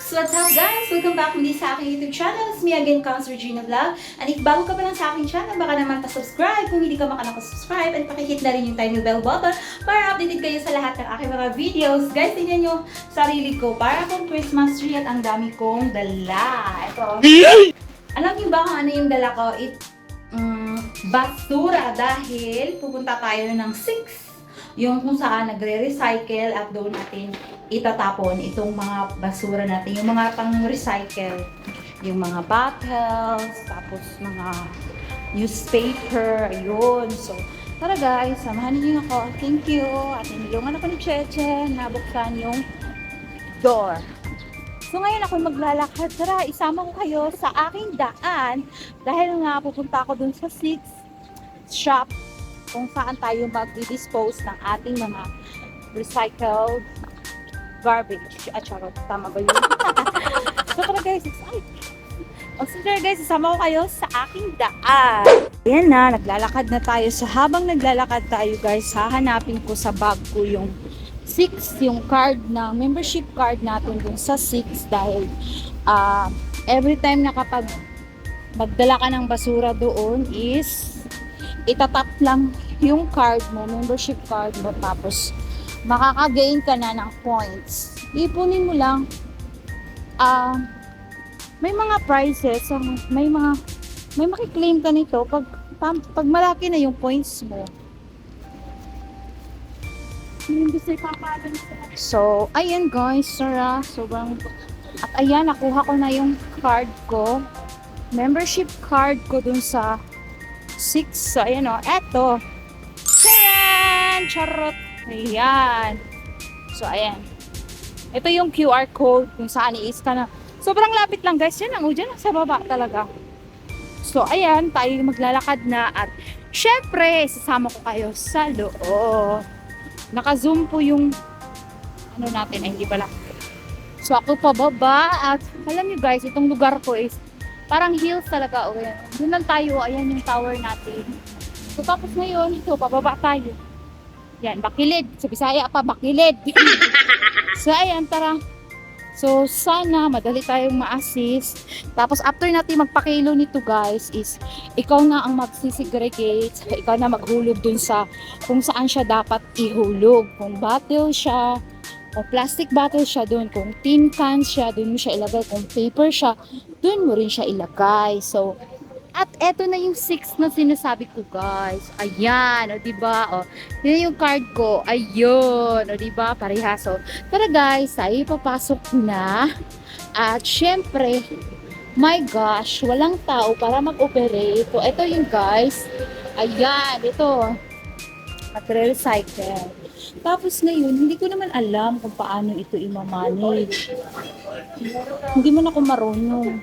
So what's up guys? Welcome back muli sa aking YouTube channel. It's me again, Cons Regina Vlog. And if bago ka pa lang sa aking channel, baka naman pa-subscribe. Kung hindi ka maka nakasubscribe, at pakihit na rin yung tiny bell button para updated kayo sa lahat ng aking mga videos. Guys, tingnan nyo sarili ko. Para akong Christmas tree at ang dami kong dala. Ito. Alam niyo ba kung ano yung dala ko? It, mm, basura dahil pupunta tayo ng 6 yung kung saan nagre-recycle at doon natin itatapon itong mga basura natin, yung mga pang-recycle, yung mga bottles, tapos mga newspaper, ayun. So, tara guys, samahan niyo ako. Thank you. At inilungan ako ni Cheche na buksan yung door. So ngayon ako maglalakad. Tara, isama ko kayo sa aking daan dahil nga pupunta ako dun sa 6 shop kung saan tayo mag-dispose ng ating mga recycled garbage. At charot, tama ba yun? so tara guys, excited. O so tara guys, isama ko kayo sa aking daan. Ayan na, naglalakad na tayo. So habang naglalakad tayo guys, hahanapin ko sa bag ko yung 6, yung card na membership card natin dun sa 6 dahil ah, every time na kapag magdala ka ng basura doon is itatap lang yung card mo, membership card mo, tapos makaka-gain ka na ng points. Ipunin mo lang, ah, may mga prizes, may mga, may makiklaim ka nito pag, pag, pag malaki na yung points mo. So, ayan guys, Sarah, sobrang, at ayan, nakuha ko na yung card ko, membership card ko dun sa 6. So, ayan o. Eto. Charan! Charot! Ayan. So, ayan. Ito yung QR code kung saan i-scan na. Sobrang lapit lang guys. Yan lang. O, lang sa baba talaga. So, ayan. Tayo maglalakad na at syempre, sasama ko kayo sa loob. Naka-zoom po yung ano natin. Ay, hindi pala. So, ako pababa at alam niyo guys, itong lugar ko is parang hills talaga o yan. Doon lang tayo, ayan yung tower natin. So tapos ngayon, ito, pababa tayo. Yan, bakilid. Sa Bisaya pa, bakilid. so ayan, tara. So sana madali tayong ma-assist. Tapos after natin magpakilo nito guys is ikaw na ang magsisegregate. Ikaw na maghulog dun sa kung saan siya dapat ihulog. Kung bottle siya, kung plastic bottle siya doon, kung tin can siya, doon mo siya ilagay. Kung paper siya, doon mo rin siya ilagay. So, at eto na yung 6 na sinasabi ko, guys. Ayan, o diba? O, yun yung card ko. Ayun, o diba? Parehas. So, tara guys, tayo papasok na. At syempre, my gosh, walang tao para mag-operate. So, ito yung guys. Ayan, ito. Magre-recycle. Tapos ngayon, hindi ko naman alam kung paano ito i-manage. Hindi man ako marunong.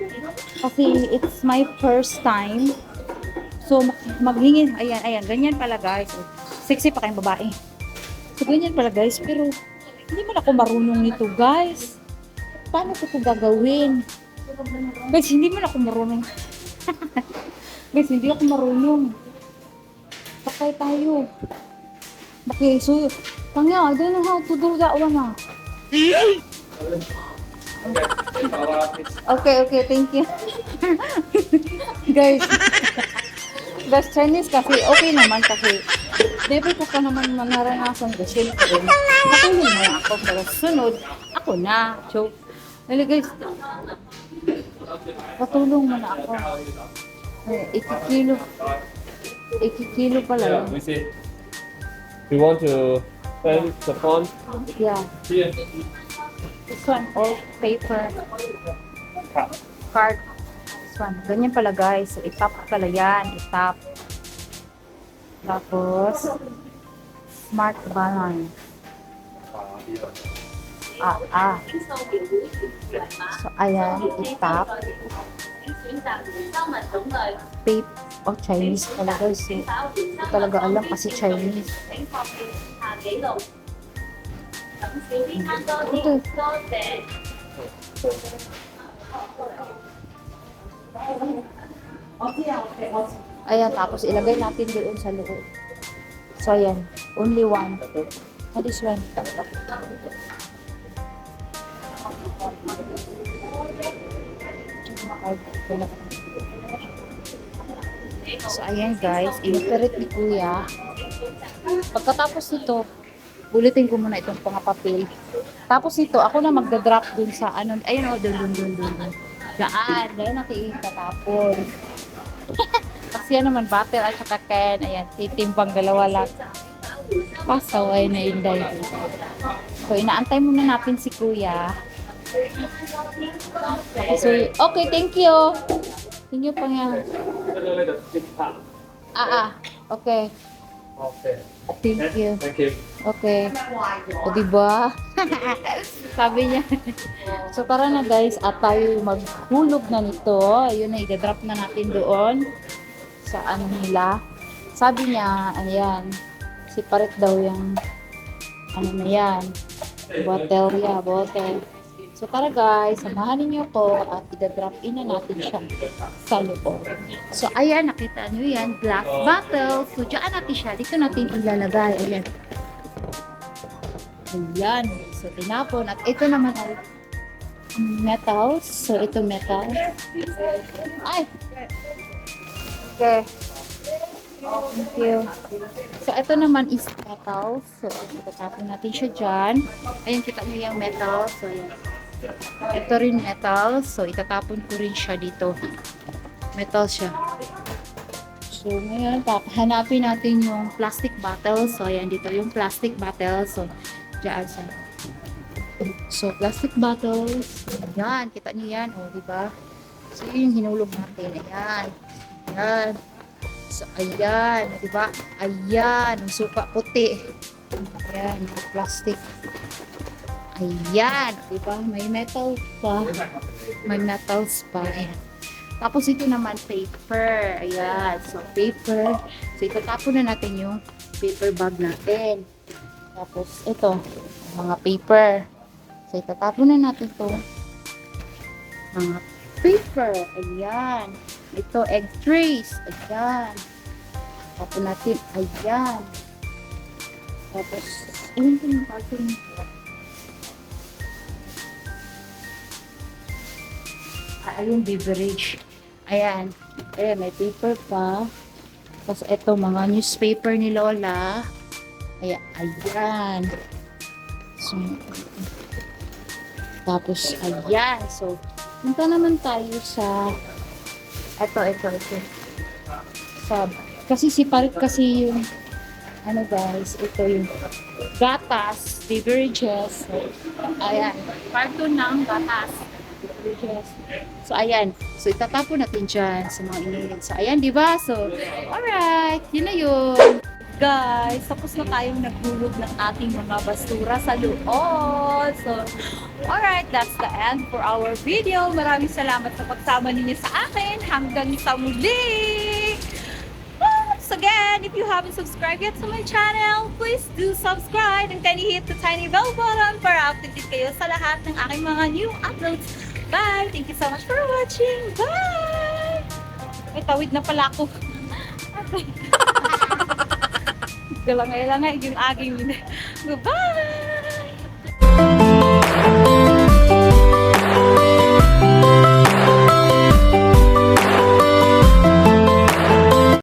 Kasi it's my first time. So, mag- maghingi. Ayan, ayan. Ganyan pala, guys. Sexy pa kayong babae. So, ganyan pala, guys. Pero, hindi man ako marunong nito, guys. Paano ko ito gagawin? Guys, hindi man ako marunong. guys, hindi ako marunong. Sakay tayo. Okay, so, Tangya, I don't know how to do that one ah. Okay, okay, thank you. guys, guys, Chinese kasi, okay naman kasi, never ko pa naman naranasan ko, syempre, natulong mo ako, pero sunod, ako na. So, dali guys, patulong mo na ako. Eh, 80 kilo. 80 kilo pala. Yeah, We want to send the font Yeah. here. This one, all paper. Card. This one. Ganyan pala guys. So, itap pala yan. Itap. Tapos, smart balance. Ah, ah. So, ayan. Itap. Paper. Oh, Chinese pala guys. Eh. Hindi talaga alam kasi Chinese. Ito. Ayan, tapos ilagay natin doon sa loob. So, ayan. Only one. Ah, this one. Ay, wala. So, ayan guys, inoperate ni Kuya. Pagkatapos nito, ulitin ko muna itong pangapapil. Tapos nito, ako na magdadrop dun sa ano, ayun o, dun, dun, dun, dun. dun. Daan, dahil natin itatapon. Kasi yan naman, battle at saka Ken, ayan, titimbang dalawa lang. Pasaway na inday. So, inaantay muna natin si Kuya. So, okay, thank you. Thank you, Pangyan. Ah, ah. Okay. Okay. Thank you. Thank you. Okay. O, diba? Sabi niya. so, tara na guys. At tayo maghulog na nito. Ayun na, i-drop na natin doon. Sa ano nila. Sabi niya, ayan. Separate daw yung ano na yan. Bottle, yeah, bottle. So, tara guys. Samahan ninyo ko at i-drop in na natin siya sa loob. So, ayan, nakita nyo yan, glass bottle. So, dyan natin siya. Dito natin ilalagay. Ayan. Ayan. So, tinapon. At ito naman ay metals. So, ito metal. Ay! Okay. Thank you. So, ito naman is metal. So, itatapon natin siya dyan. Ayan, kita nyo yung metal. So, ayan. Ito rin metal. So, itatapon ko rin siya dito. Metal siya. So, ngayon, hanapin natin yung plastic bottle. So, ayan, dito yung plastic bottle. So, dyan sa... So, plastic bottles. Ayan, kita niyo yan. O, di ba? So, yun yung hinulog natin. Ayan. Ayan. So, ayan. Di ba? Ayan. Ang suka puti. Ayan, plastic. Ayan. Di ba? May metal pa. May metals pa. Ayan. Tapos ito naman paper. Ayan. So paper. So itatapon na natin yung paper bag natin. Tapos ito, mga paper. So itatapon na natin to mga paper. Ayan. Ito egg trays. Ayan. Tapon natin. Ayan. Tapos, ayun ko yung carton. Ah, ayun, beverage. Ayan. Ayan, may paper pa. Tapos ito, mga newspaper ni Lola. Ayan, ayan. So, tapos, ayan. So, punta naman tayo sa ito, ito, ito. Sa, kasi si Parit kasi yung ano guys, ito yung gatas, beverages. Ayan, carton ng gatas. So, ayan. So, itatapon natin dyan sa mga ininom. So, ayan, di ba? So, alright. Yun na yun. Guys, tapos na tayong naghulog ng ating mga basura sa loob. So, alright, that's the end for our video. Maraming salamat sa pagsama ninyo sa akin. Hanggang sa muli! Once again, if you haven't subscribed yet to my channel, please do subscribe and kindly hit the tiny bell button para updated kayo sa lahat ng aking mga new uploads. Bye! Thank you so much for watching. Bye! May tawid na pala ako. Galangay-langay yung aking Goodbye!